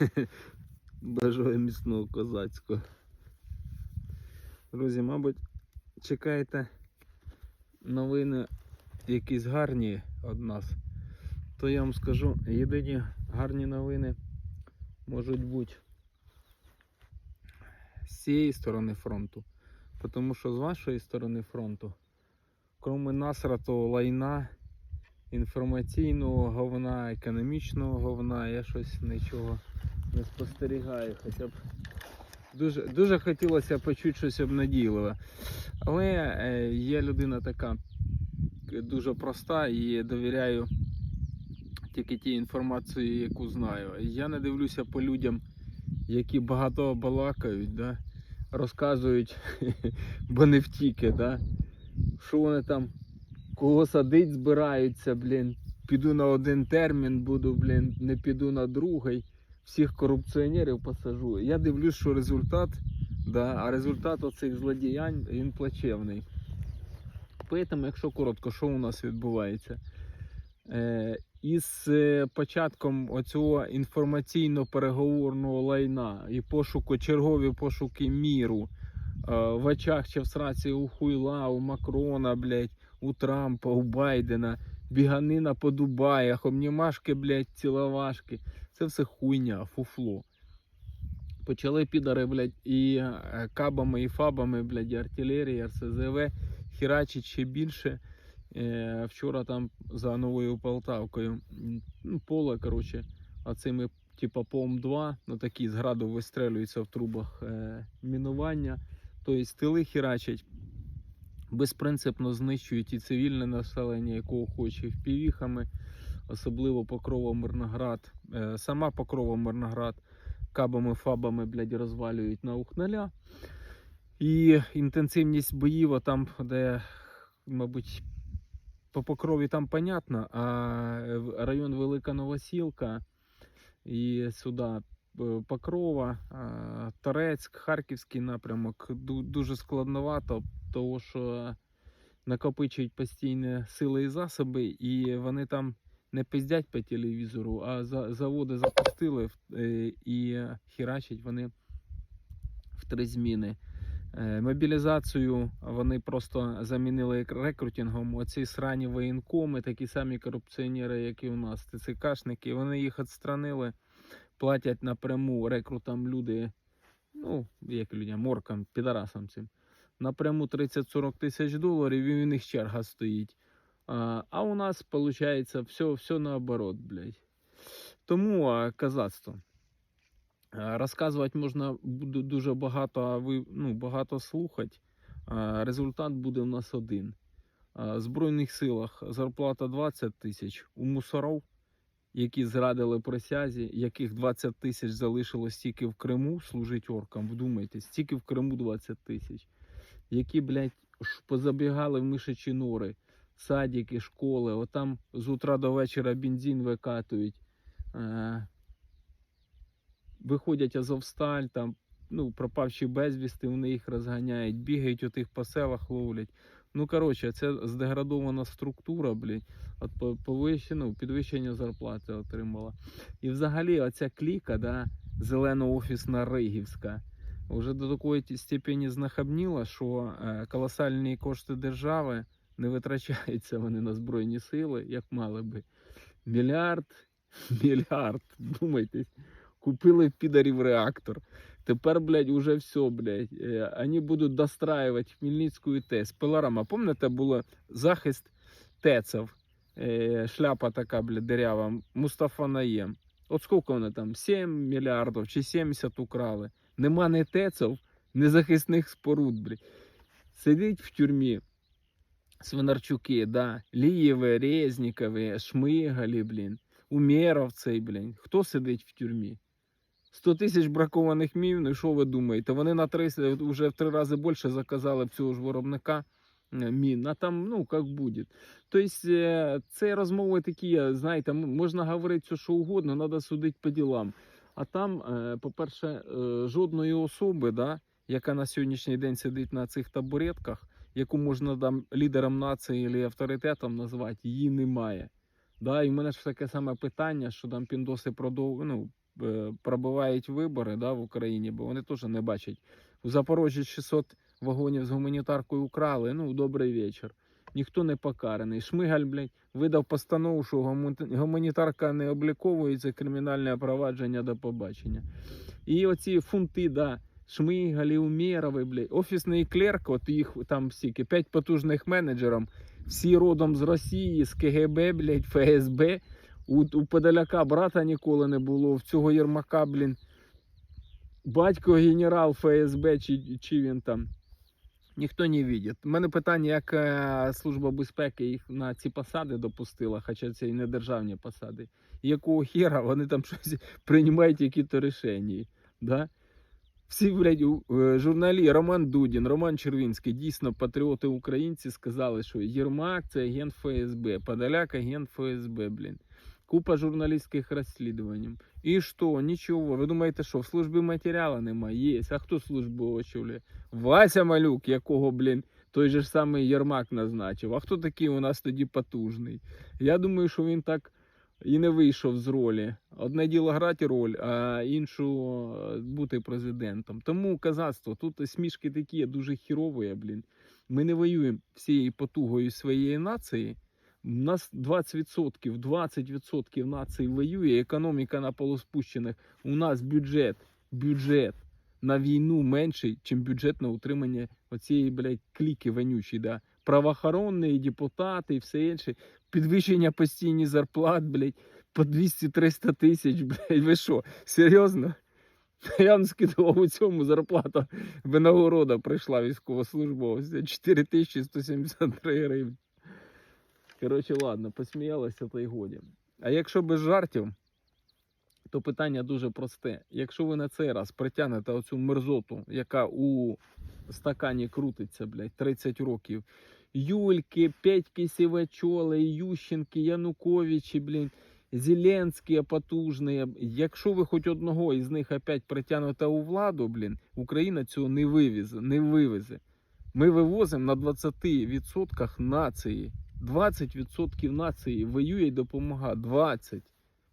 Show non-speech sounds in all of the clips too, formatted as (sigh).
(laughs) Бажаю міцного козацького. Друзі, мабуть, чекаєте новини якісь гарні від нас. То я вам скажу, єдині гарні новини можуть бути з цієї сторони фронту. Тому що з вашої сторони фронту, крім насратого лайна, інформаційного говна, економічного говна, я щось нічого не спостерігаю. Хоча б дуже, дуже хотілося почути щось обнадійливе. Але е, є людина така е, дуже проста і довіряю тільки тій інформації, яку знаю. Я не дивлюся по людям, які багато балакають, да? розказують, (laughs) бо не втіки, да? що вони там кого садить збираються, блін. Піду на один термін, буду, блін, не піду на другий. Всіх корупціонерів посажу. Я дивлюсь, що результат, да, а результат оцих злодіянь він плачевний. Поэтому, якщо коротко, що у нас відбувається? Е, із е, початком оцього інформаційно-переговорного лайна і пошуку, чергові пошуки міру е, в очах чи в сраці у Хуйла, у Макрона, блядь, у Трампа, у Байдена, біганина по Дубаях, обнімашки, блядь, ціловашки. Це все хуйня, фуфло. Почали підари, блядь, і е, кабами, і фабами, блядь, і артилерії, РСЗВ хірачить ще більше. Е, вчора там за новою Полтавкою ну, поле, коротше, а типа ПОМ-2, ну такі з граду вистрелюються в трубах е, мінування. Тобто тили хірачать, безпринципно знищують і цивільне населення, якого хоче впівіхами, особливо Покрова Мирноград. Е, сама Покрова Мирноград кабами, фабами, блядь, розвалюють на ухналя. І інтенсивність боїв, там, де, мабуть, по покрові там понятно, а район Велика Новосілка і сюди е, Покрова, Торецьк, Харківський напрямок дуже складновато, тому що накопичують постійні сили і засоби, і вони там не пиздять по телевізору, а заводи запустили е, і хірачать вони в три зміни. Е, Мобілізацію вони просто замінили рекрутингом. Оці срані воєнкоми, такі самі корупціонери, як і у нас, ТЦКшники, вони їх відстранили, платять напряму рекрутам люди, ну, як людям, моркам, підарасам цим. Напряму 30-40 тисяч доларів, і в них черга стоїть. А, у нас виходить все, все наоборот, блядь. Тому казацтво. Розказувати можна дуже багато, а ви ну, багато слухати. Результат буде у нас один. В Збройних силах зарплата 20 тисяч. У мусоров, які зрадили присязі, яких 20 тисяч залишилось тільки в Криму, служить оркам. Вдумайтесь, тільки в Криму 20 тисяч. Які, блядь, позабігали в мишачі нори, садики, школи, отам з утра до вечора бензин викатують. Е, виходять Азовсталь, там, ну, пропавші безвісти, вони їх розганяють, бігають у тих по селах ловлять. Ну, коротше, це здеградована структура, блядь, от по- ну, підвищення зарплати отримала. І взагалі оця кліка, да, зелено-офісна Ригівська, вже до такої степені знахабніла, що е, колосальні кошти держави не витрачаються вони на Збройні сили, як мали би. Мільярд, (laughs) мільярд, думайтесь. Купили підарів реактор. Тепер, блядь, уже все, блядь. Е, Вони будуть достраивать Хмельницьку ТЕС. Пилорама, пам'ятаєте, було захист ТЕЦів. Е, Шляпа така, блядь, дирява. Мустафа Наєм. От скільки вони там? 7 мільярдів чи 70 украли. Нема ні ТЕЦів, ні захисних споруд, блядь. Сидить в тюрмі. Свинарчуки, да. Лієве, Резнікове, Шмигалі, блін. Умєров цей, блін. Хто сидить в тюрмі? 100 тисяч бракованих мів, ну і що ви думаєте? Вони на 300, вже в три рази більше заказали цього ж виробника е, мін, а там, ну, як буде. Тобто, е, це розмови такі, знаєте, можна говорити все, що угодно, треба судити по ділам. А там, е, по-перше, е, жодної особи, да, яка на сьогоднішній день сидить на цих табуретках, яку можна там лідером нації або авторитетом назвати, її немає. Да, і в мене ж таке саме питання, що там піндоси продов... ну, е, пробивають вибори да, в Україні, бо вони теж не бачать. У Запорожжі 600 вагонів з гуманітаркою украли. Ну, добрий вечір. Ніхто не покараний. Шмигаль, блядь, видав постанову, що гуманітарка не обліковується, кримінальне провадження до побачення. І оці фунти, да, Шмигаль, Умєрови, блядь, офісний клерк, от їх там стільки, п'ять потужних менеджерів, всі родом з Росії, з КГБ, блядь, ФСБ. У, у Подоляка брата ніколи не було, в цього Єрмака, блін, батько генерал ФСБ, чи, чи він там. Ніхто не бачить. У мене питання, як е, Служба безпеки їх на ці посади допустила, хоча це і не державні посади. Якого хера вони там щось (laughs) приймають якісь рішення. Да? Всі, блядь, е, журналі Роман Дудін, Роман Червінський, дійсно патріоти українці сказали, що Єрмак це агент ФСБ, Подоляк агент ФСБ, блін. Купа журналістських розслідувань. І що? Нічого. Ви думаєте, що в службі матеріалу немає? Є. А хто службу очолює? Вася Малюк, якого, блін, той же ж самий Єрмак назначив. А хто такий у нас тоді потужний? Я думаю, що він так і не вийшов з ролі. Одне діло грати роль, а іншу е, бути президентом. Тому казацтво, тут смішки такі дуже хірові, блін. Ми не воюємо всією потугою своєї нації. У нас 20%, 20% нації воює, економіка на полуспущених. У нас бюджет, бюджет на війну менший, ніж бюджет на утримання оцієї, блядь, кліки вонючі, да. Правоохоронні, депутати і все інше. Підвищення постійні зарплат, блядь, по 200-300 тисяч, (laughs) блядь, ви що, серйозно? (laughs) Я вам скидував у цьому зарплата винагорода прийшла військовослужбовця 4173 гривні. Коротше, ладно, посміялися, то й годі. А якщо без жартів, то питання дуже просте. Якщо ви на цей раз притягнете оцю мерзоту, яка у стакані крутиться, блядь, 30 років. Юльки, Петьки Сівачоли, Ющенки, Януковичі, блін, Зеленські потужні. Якщо ви хоч одного із них опять притягнете у владу, блін, Україна цього не вивезе, не вивезе. Ми вивозимо на 20% нації. 20% нації воює і допомагає. 20%.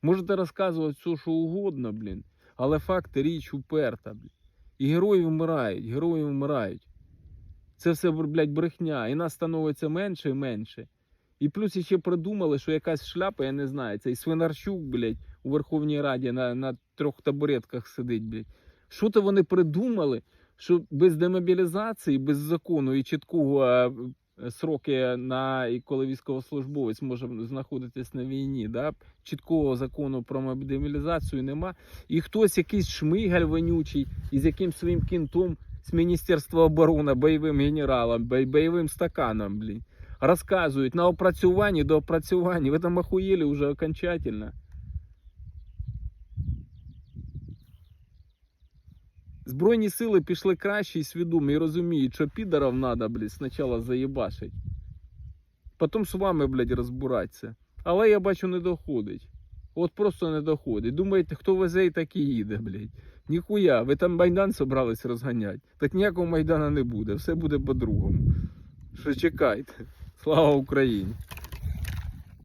Можете розказувати все, що угодно, блін. Але факт річ уперта, блін. І герої вмирають, герої вмирають. Це все, блядь, брехня. І нас становиться менше і менше. І плюс ще придумали, що якась шляпа, я не знаю, цей Свинарчук, блядь, у Верховній Раді на, на трьох табуретках сидить, блядь. Що то вони придумали, що без демобілізації, без закону і чіткого сроки на коли військовослужбовець може знаходитись на війні, да? чіткого закону про демобілізацію нема. І хтось якийсь шмигаль вонючий із яким своїм кінтом з Міністерства оборони, бойовим генералом, бойовим стаканом, блін. Розказують на опрацюванні до опрацювання. Ви там охуєли вже окончательно. Збройні сили пішли краще і свідомі і розуміють, що підарів треба, блядь, спочатку заєбашить. Потім з вами, блядь, розбиратися. Але я бачу, не доходить. От просто не доходить. Думаєте, хто везе і так і їде, блядь. Ніхуя, ви там Майдан собрались розганяти. Так ніякого Майдана не буде, все буде по-другому. Що чекайте. Слава Україні!